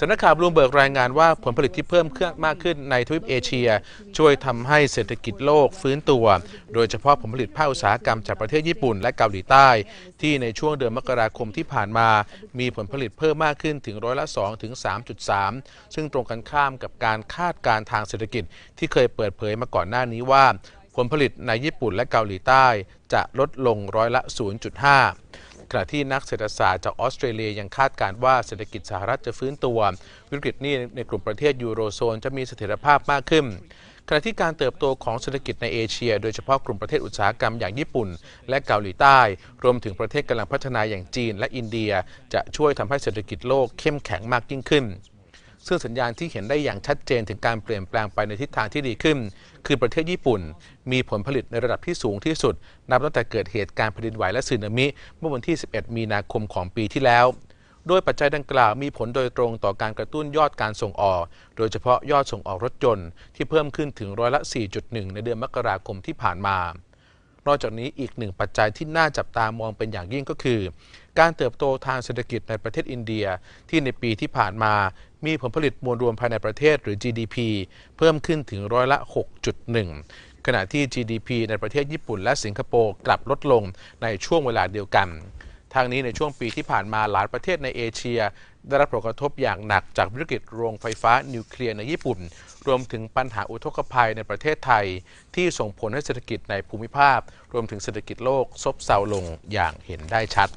สำนักข่าวบลูมเบิร์กรายงานว่าผลผลิตที่เพิ่มขึ้นมากขึ้นในทวีปเอเชีย ช่วยทำให้เศรษฐกิจโลกฟื้นตัว โดยเฉพาะผลผลิตภาคอุตสาหกรรมจากประเทศญี่ปุ่นและเกาหลีใต้ ที่ในช่วงเดือนมกราคมที่ผ่านมา มีผลผลิตเพิ่มมากขึ้นถึงร้อยละ2ถึง 3.3 ซึ่งตรงกันข้ามกับการคาดการทางเศรษฐกิจที่เคยเปิดเผยมาก่อนหน้านี้ว่า ผลผลิตในญี่ปุ่นและเกาหลีใต้ จะลดลงร้อยละ 0.5 ขณะที่นักเศรษฐศาสตร์จากออสเตรเลียยังคาดการณ์ว่าเศรษฐกิจสหรัฐจะฟื้นตัว วิกฤตนี้ในกลุ่มประเทศยูโรโซนจะมีเสถียรภาพมากขึ้นขณะที่การเติบโตของเศรษฐกิจในเอเชีย โดยเฉพาะกลุ่มประเทศอุตสาหกรรมอย่างญี่ปุ่น และเกาหลีใต้ รวมถึงประเทศกำลังพัฒนาอย่างจีนและอินเดีย จะช่วยทำให้เศรษฐกิจโลกเข้มแข็งมากยิ่งขึ้น ซึ่งสัญญาณที่เห็นได้อย่างชัดเจนถึงการเปลี่ยนแปลงไปในทิศทางที่ดีขึ้น คือประเทศญี่ปุ่น มีผลผลิตในระดับที่สูงที่สุด นับตั้งแต่เกิดเหตุการณ์แผ่นดินไหวและสึนามิ เมื่อวันที่ 11 มีนาคมของปีที่แล้วโดยปัจจัยดังกล่าวมีผลโดยตรงต่อการกระตุ้นยอดการส่งออก โดยเฉพาะยอดส่งออกรถยนต์ที่เพิ่มขึ้นถึงร้อยละ 4.1 ในเดือนมกราคมที่ผ่านมา นอกจากนี้อีกหนึ่งปัจจัยที่น่าจับตามองเป็นอย่างยิ่งก็คือ การเติบโตทางเศรษฐกิจในประเทศอินเดียที่ในปีที่ผ่านมา มีผลผลิตมวลรวมภายในประเทศหรือ GDP เพิ่มขึ้นถึงร้อยละ 6.1 ขณะที่ GDP ในประเทศญี่ปุ่นและสิงคโปร์กลับลดลงในช่วงเวลาเดียวกันทางนี้ในช่วงปีที่ผ่านมาหลายประเทศในเอเชีย ได้รับผลกระทบอย่างหนักจากวิกฤตโรงไฟฟ้านิวเคลียร์ในญี่ปุ่น รวมถึงปัญหาอุทกภัยในประเทศไทย ที่ส่งผลให้เศรษฐกิจในภูมิภาค รวมถึงเศรษฐกิจโลกซบเซาลงอย่างเห็นได้ชัด